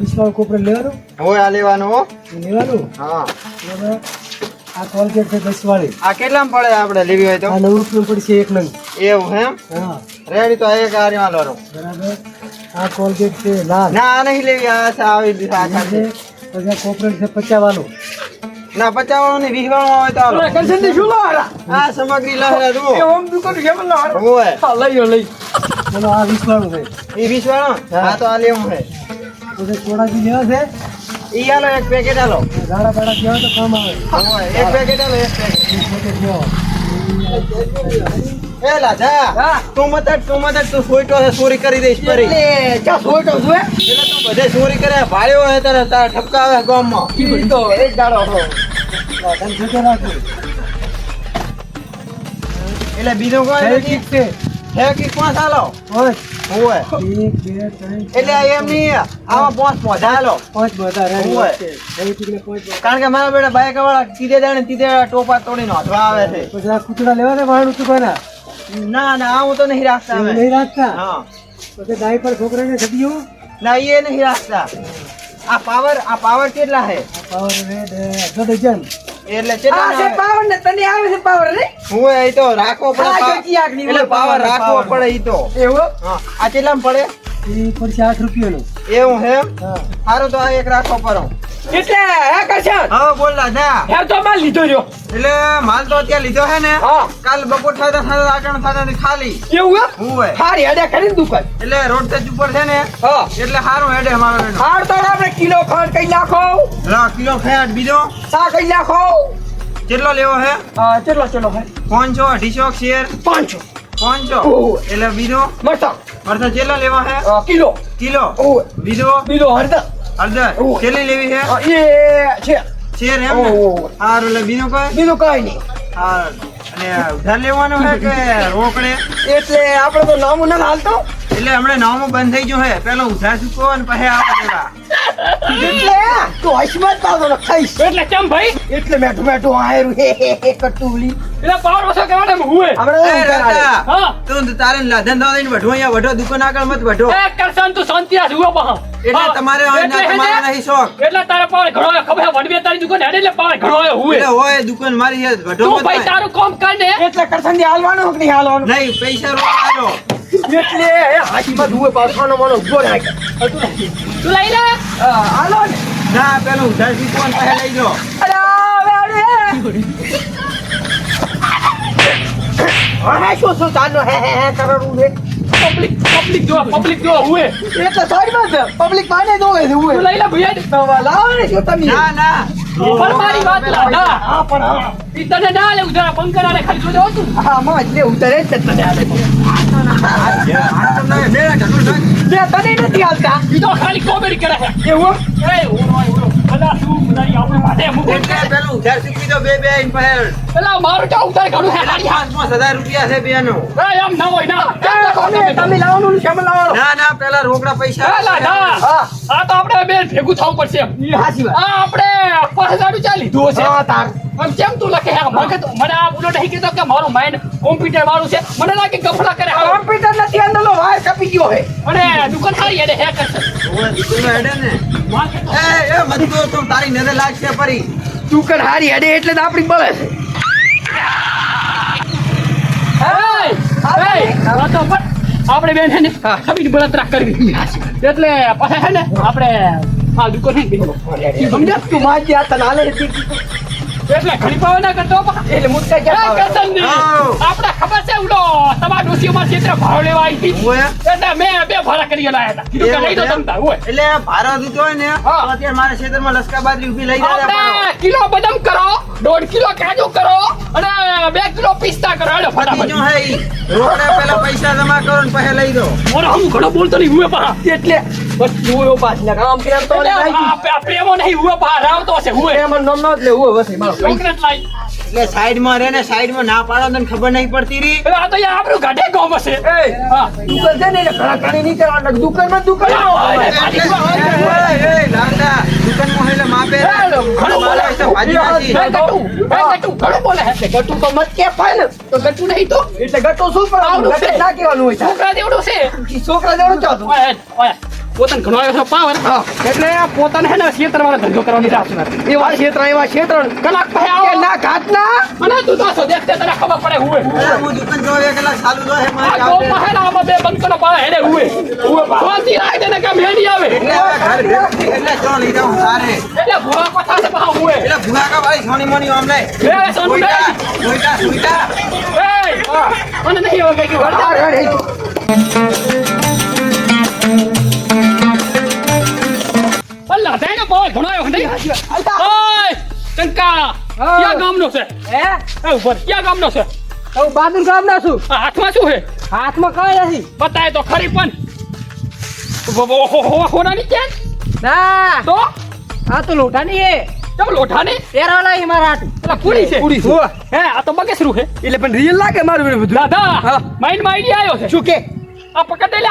વિશ્વાસ કોપરે લેવાનો? હોય આ લેવાનો હો. લેવાનું? હા. આ કોલગેટ છે દસ વાળી. આ કેટલામાં પડે આપણે લેવી હોય તો? આ નવ રૂપિયા પડશે એક નંગ. એવું એમ? હા. રેડી તો એક આ માં લો બરાબર. આ કોલગેટ છે લાલ. ના આ નહીં લેવી આ છે આવી આ આ છે પછી આ કોપરેટ છે પચાસ ના પચાસ ને નહીં વીસ વાળું હોય તો હાલો. કરશનથી શું લાવવાના? આ સામગ્રી લહેરા જુઓ. એ હોમ દુકાન કેમ લાવવાના? હોય. હા, લઈ લઈ. ચલો આ વીસ વાળો છે. એ વીસ વાળો હા તો આ લેવું છે. પછી ચોડાજી લેવા છે. ઈ આલો એક પેકેટ આલો. ગાડા ગાડા જેવા તો કામ આવે. એક પેકેટ આલો એક પેકેટ જેવો. એ લાજા તું મત તું મત તું સોઈટો છે ચોરી કરી દઈશ ફરી. એટલે ચા સોયટો છું, એટલે તું બધે ચોરી કરે ભાડ્યો હોય તારે તારા ઠપકા આવે ગામમાં. ઈ તો એક દાડો હતો. તને જોતો રાખું એટલે બીજું કોઈ ઠીક છે. હે કે ચાલો હોય હોય. એટલે એમ નહીં આમાં પાંચ પોધા હાલો. પાંચ બધા હોય. કારણ કે મારા બેટા બાઈક વાળા તીધે જાણે તીધે ટોપા તોડીને હાથવા આવે છે. પછી આ કૂતરા લેવા ને ભાડું ચૂકવાના ના ના આવું તો નહીં રાખતા નહીં રાખતા? હા. પછી દાઈ પર છોકરાને સદી ના એ નહીં રાખતા. આ પાવર આ પાવર કેટલા છે? પાવર અડધો ડઝન. એટલે કેટલા છે પાવર ને તને આવે છે પાવર ને હું એ તો રાખવો પડે એટલે પાવર રાખવો પડે ઈ તો. એવું? આ કેટલા પડે? એ પડશે આઠ રૂપિયાનું. એવું હે. સારું તો આ એક રાખો પડો. એટલે હે કરશન હવે બોલ રાજા હે તો માલ લીધો રહ્યો. એટલે માલ તો અત્યારે લીધો હે ને કાલ બપોર થતા થતા આટણ થતા ખાલી. એવું હે? હું હોય. હારી હેડે દુકાન. એટલે રોડ ટચ ઉપર છે ને હા. એટલે સારું હેડે મારો બેટો હાર તો આપણે કિલો ખાંડ કઈ નાખો. લા કિલો ફેટ બીજો. સા કઈ નાખો. કેટલો લેવો હે? કેટલો કેટલો હે? પાંચસો અઢીસો શેર? પાંચસો. પાંચસો. એટલે બીજો? મરસા મરસા કેટલા લેવા હે? કિલો. કિલો. બીજો? બીજો હળદર હળદર કેટલી લેવી છે એ છે. શેર એમ સારું એટલે બીજું કઈ? બીજું કઈ નહીં. હા અને ઉધાર લેવાનો હે કે રોકડે? એટલે આપણે તો નામું ના હાલતો. એટલે હમણાં નામું બંધ થઈ ગયું હે. પેલો ઉધાર ચૂકવો અને પછી આવા દેવા એટલે તો હસમત પાડો ને ખાઈશ એટલે કેમ ભાઈ? એટલે મેઠું મેઠું આયરું. હે હે હે કટુલી. એટલે પાવર ઓછો કહેવાને હુએ આપણે એ. ઉધાર આલે. તું તારે લાધન દાદા ને વઢો અહીંયા વઢો દુકાન આગળ મત વઢો. એ કરશન તું શાંતિ આ જુઓ પા એટલે તમારે ને? તમારે નહીં શોખ. એટલે તારે પાવર ઘણો આવે ખબર હે વડવે તારી દુકાન હેડે એટલે પાવર ઘણો આવે હુએ. એટલે હોય દુકાન મારી છે વઢો તું મત ભાઈ તારું કામ કર ને. એટલે કરસન હાલવાનું કે નહીં હાલવાનું? નહીં પૈસા રોકવાનો એટલે હાથીમાં ધુએ પાછવાનો માનો ઊભો રાખે. તું લઈ લે. હાલો ને. ના પેલો ઉધાર ચૂકવો અને લઈ જાઓ અરે આવે આવે હા શું શું ચાલો? હે હે હે કરવાનું છે. પબ્લિક પબ્લિક જો પબ્લિક જો હુએ. તો સાઈડમાં છે પબ્લિક માને જોવે છે તું લઈ લે ભૈયા. લાવો ને તમે. ના ના. પણ મારી વાત લાડા હા પણ હા. ઈ તને ના લે ઉધારા બંકર આલે ખાલી જોજો તું. હા માં એટલે ઉતરે જ તને આલે આ તો નહીં, બે ઢગલો નાખ. બે તને નથી હાલતા ઈ તો ખાલી કોમેડી કરે છે. એવું એ ઓરો ઓરો ભલા તું બધાય આપણે માટે મૂકે એટલે પેલું ઉધાર દો બે બે પેલા મારું હે પાંચ પાંચ હજાર રૂપિયા છે બેનું. એ એમ ના હોય ના. તમે લાવવાનું ના ના પેલા રોકડા પૈસા. એ હા. આ તો આપણે બે ભેગું થવું પડશે. આ આપણે પાંચ હજાર રૂપિયા લીધું હશે હા તાર. આમ કેમ તું લખે? હે મને મને આ બોલો નહીં કીધો કે મારું માઇન્ડ કોમ્પ્યુટર વાળું છે. મને લાગે ગફલા કરે. કોમ્પ્યુટર નથી અંદરનો વાયર કપી ગયો હે. અને દુકાન સારી એને હે કરશે. હેડે ને. તો. એ એ મત તો તારી નજર લાગશે ફરી. દુકાન હારી હેડે એટલે તો આપણી બળે છે. આપણે બેન છે ને બળતરા કરવી. એટલે પછી છે ને આપણે એટલે એટલે ડોશીમાં ક્ષેત્ર એટલે કે લઈ એટલે મારા જાય કિલો બદામ કરો દોઢ કિલો કાજુ કરો અને બે કિલો પિસ્તા કરો હેડો ફટાફટ જો હે પહેલા પૈસા જમા કરો ને પછી લઈ દો મોરો હું ઘણો બોલતો નહીં એટલે બસ જોયો પાછલા કામ કર્યા તો એટલે લાગી. આ પ્રે- પ્રેમો નહીં હુએ પા રાવતો હશે હુએ એમ નામ ન એટલે હું બસ મારો કોન્ક્રીટ લાઈ એટલે સાઈડમાં રહે ને સાઈડમાં ના પાડો તને ખબર નહીં પડતી રી. આ તો યાર આપણું ગાઢે ગામ હશે. દુકાન છે ને એટલે નહીં દુકાન એ, એ, એ, લાગતા. દુકાનમાં એટલે માપે. રે. ઘણો માલ હોય તો ભાજી ભાજી. એ ગટુ, એ ગટુ, ઘણું બોલે ગટુ તો મત કે પાય તો ગટુ નહીં તો? એટલે ગટુ શું પણ છે. ના કહેવાનું હોય છોકરા જેવડું છે. છે છોકરા જેવડું ચાતું ઓય, ઓય. પોતાને ઘણો આવ્યો છે પાવર એટલે પોતાને હે ને ક્ષેત્રવાળા ધંધો કરવાની રાત છે એવા ક્ષેત્ર એવા ક્ષેત્ર કલાક પછી આવો. ના ઘાત ના. અને તું તો દેખતે તને ખબર પડે હુએ. હું દુકાન જો એક કલાક ચાલુ જો હે આ મારે ગોપમાં હે ને આમાં બે બંકનો પાળે હેડે હુએ. હુએ ભગવાનથી રાખ દે કે મેડી આવે. એટલે ઘર ભેગું એટલે જો લઈ જાઉં સારે એટલે ભૂવા પાછા છે પાછા હુએ. એટલે ભૂવા કા ભાઈ સોની મોની આમ એ સોની. સુઈતા સુઈટા એય મને નહીં હવે કીધું આ રે, અલ્લા તેને પાવર ઘણો આવ્યો નહીં? ઓય ટંકા ક્યાં ગામનો છે? હે? એ ઉપર ક્યાં ગામનો છે? હું બહાદુર ગામ છું. હાથમાં શું છે? હાથમાં કઈ નથી. બતાય તો ખરી પણ. હોનાની ચેન ના. તો? આ તો લોટાની હે. ચમ લોઠાની પહેરવાલા એ મારા હાટુ. પૂરી છે. પૂરી છે. હે આ તો બગેસરું છે એટલે પણ રિયલ લાગે મારું બધું. દાદા હા. માઇન્ડમાં આઈડિયા આવ્યો છે. શું કે? આ પકડ દે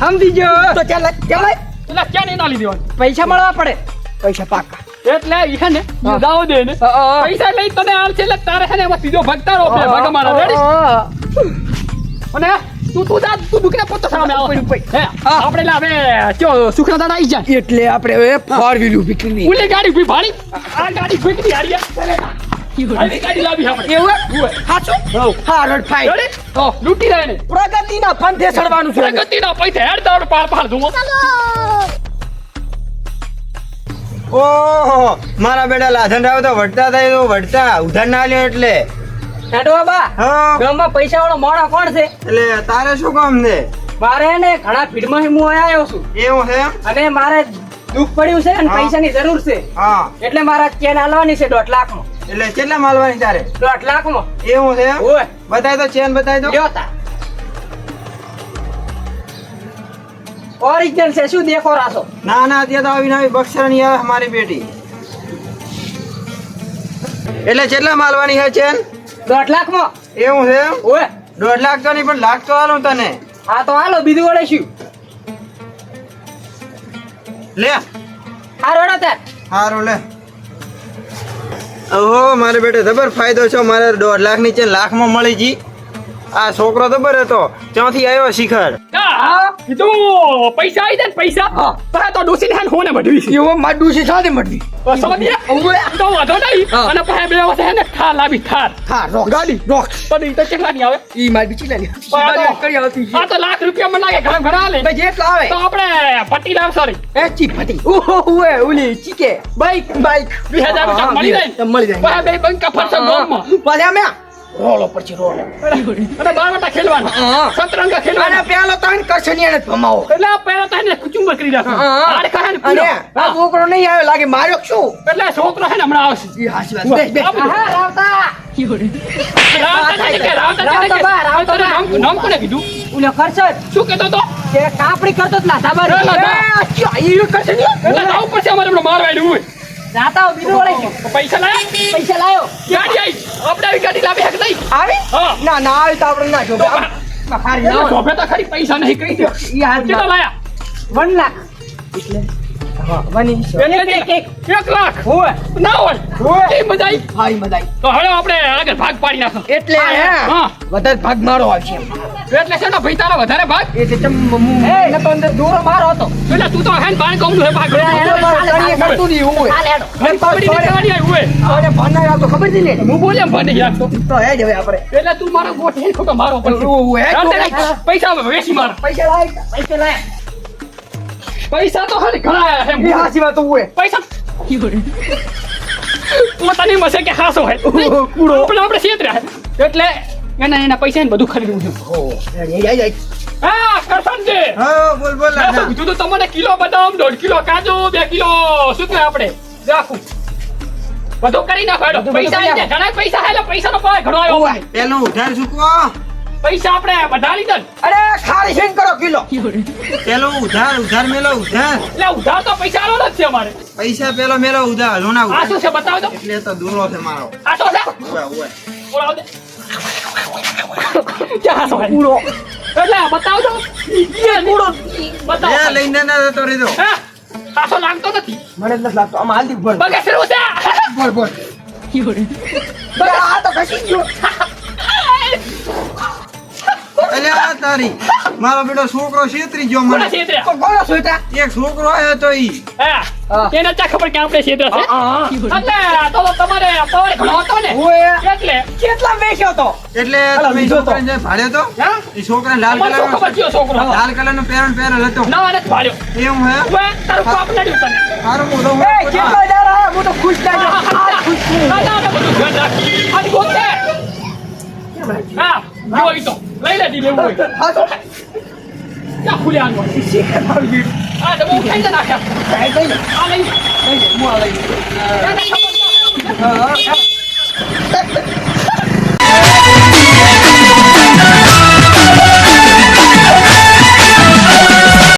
સમજી ગયો તો ચાલ ચાલ એટલે ક્યાં ના લીધી પૈસા મળવા પડે. પૈસા પાકા. એટલે ઈહે ને દાવો દે ને. પૈસા લઈ તને આલ છે એટલે તારે હે ને એમાં સીધો ભગતા રોપે ભાગ મારા રેડી? અને તું તું જા તું દુકરા પોતો સામે આવ. હે. આપણે લા હવે ચો સુખના દાડા આવી જાય એટલે આપણે હવે ફોર વ્હીલ ઊભી કરી ઉલી ગાડી ઊભી ભાડી આ ગાડી ઊભી કરી હારી ને પ્રગતિના પંથે ચડવાનું છે પ્રગતિના હેડ દોડ ઓહો મારા બેટા લાધન રાવ તો વડતા થાય તો વડતા. ઉધાર ના લ્યો એટલે. હેડો બાબા. ગામમાં પૈસા વાળો મોણો કોણ છે? એટલે તારે શું કામ છે? મારે ને ઘણા ભીડમાં હું આવ્યો છું. એવું છે અને મારે દુઃખ પડ્યું છે અને પૈસા પૈસાની જરૂર છે. હા. એટલે મારા ચેન હાલવાની છે દોઢ લાખમાં એટલે કેટલા માલવાની તારે? દોઢ લાખમાં. એવું છે? ઓય. બતાય તો ચેન બતાય તો લ્યો ઓરિજિનલ છે શું દેખો રાસો ના ના અત્યારે તો આવી નવી બક્ષરની આવે અમારી બેટી એટલે કેટલા માલવાની છે ચેન દોઢ લાખમાં. એવું છે? ઓય. દોઢ લાખ તો નહીં પણ લાખ તો હાલો તને. હા તો હાલો બીજું વડે શું? લે. હારો તાર હારું લે. ઓહો મારે બેટે ખબર ફાયદો છે મારે દોઢ લાખની ચેન લાખમાં મળી જી. આ છોકરો જબર હતો ત્યાંથી આવ્યો શિખર. હા કીધું પૈસા આવી જાય ને પૈસા. હા. તો ડોસીને હે ને મઢવી એવો માં ડૂસી સાથે મળવી તો સમજ્યા? તો વાંધો નહીં હા. અને પછી બે વખત હે ને થાર લાવી થાર હા રોક ગાડી રોક તો ઈ તો કેટલાની આવે ઈ મારી બીજી લે પણ આ તો- કરી આવતી છે આ તો લાખ રૂપિયા મને લાગે ઘણા ઘણા લે ભાઈ જેટલા આવે તો આપણે પટ્ટી લાવ સોરી એ ચી ફટી ઓહો ઓએ ઓલી ચીકે બાઈક બાઈક વીસ હજાર રૂપિયા મળી જાય ને? મળી જાય પછી બે બંકા ફરશે ગામમાં. પછી અમે રોલો પછી રોલો અને બારવટા ખેલવાના હા. સતરંગા અને ખેલવાના પેલો તણ કરશે ને એને ભમાવો એટલે આ પહેલા તો હે ને કુચુંબર કરી નાખો હાડ ખાય ને અને આ છોકરો નહીં આવ્યો લાગે માર્યો શું? એટલે છોકરો છે ને હમણાં આવશે. ઈ હાસી વાત. બેસ બેસ. હા રાવતા. રાવતા કે રાવતા રાવતા રાવતા નામ- નામ કોને કીધું? ઉલે ખર્ચત શું કહેતો તો કાપડી કરતો જ ના બાર એ ઈ એટલે આવું પછી અમારે હમણાં મારવાનું હોય. પૈસા લાયા? પૈસા લાયો. ગાડી આવી આપણે આવી ગાડી લાવી હક નહીં? આવી? ના ના આવી તો આપણે ના એટલે તો ખરી પૈસા નહીં. કહી દો વન લાખ. હા, બની એક, લાખ. હોય ના હોય હોય. મજા આવી હારી મજા આવી. તો હવે આપણે આગળ ભાગ પાડી નાખો. એટલે હા, હે, હા. વધારે ભાગ મારો આવશે એટલે છે ને ભાઈ તારા વધારે ભાગ? એટલે ચમ હું- તો અંદર દોરો મારો હતો. એટલે તું તો હે બાણ કૌનું હે ભાગ કરતું નહીં હોય. હાલ. હેડો ને ગાડી આવી હોય અને ભણાય આ તો ખબર છે ને? હું બોલ્યા ભણી રાખતો તો હે જ હવે આપણે. એટલે તું મારો ગોઠ હે ખોટો મારો હે, રાતે તો- રાત પૈસા હવે માર. પૈસા લાય પૈસા લાય પૈસા તો હરી ઘણા આયા એ હાસી વાત હોય પૈસા પોતાની મસે કે હાસો હે. કૂડો. આપણે આપણે છેતર્યા એટલે એના એના પૈસા ને બધું ખરીદવું છે. હા કરસનજી હા બોલ બોલ. કીધું તો તમને કિલો બદામ દોઢ કિલો કાજુ બે કિલો શું કહેવાય આપણે? રાખું. બધું કરી નાખો પૈસા ઘણા પૈસા હે એટલે પૈસાનો પાય ઘણો આવ્યો. ઓય. ઉધાર ચૂકવો. પૈસા આપણે બધા લીધા અરે ખારી અઢીસો કરો કિલો. પેલો ઉધાર ઉધાર મેલો ઉધાર. એટલે ઉધાર તો પૈસા આલો છે અમારે. પૈસા પેલો મેલો ઉધાર લોના આ શું છે બતાવો તો. એટલે તો દૂરો છે મારો. આ તો છે? ઉવે, ઉવે. બોલાવો દે. ક્યાં છો પૂરો એટલે બતાવો તો. એ પૂરો બતાવો. લઈને ના હા? લાગતો નથી. મને નથી લાગતો. આમાં હાલતી બોલ બગે શરૂ છે બોલ બોલ આ તો ગયો. આ તારી. મારો બેટો છોકરો છેતરી ગયો મને. છેતરે કોણ કોણ સોટા એક છોકરો આવ્યો તો ઈ. એને ચા ખબર કે આપણે છેતરે છે? એટલે તો તમારે પાવર ઘણો હતો ને. ઓએ એટલે. કેટલા વેચ્યો તો? એટલે તમે. છોકરાને જે ભાડ્યો તો હા? એ છોકરાને લાલ કલર છોકરો લાલ કલર નો પેરણ પહેરેલ હતો. ના નથી ભાડ્યો. એમ હે? હવે તારું પાપ નડ્યું તને. મારો મોઢો હું. કેટલો આવ્યો હું તો ખુશ થઈ ગયો આ ખુશ છું. ના, ના, બધું ધ્યાન રાખ. આની ગોત. હા, જો ઈ તો. လိုက်လက်ဒီလေးဝင်ဟာဆိုရခုရံတော့ရှိရှိကတော့ယူအာတမောခိုင်းတာခါခိုင်းခိုင်းအားလိုက်လိုက်မွာလိုက်အာဟာ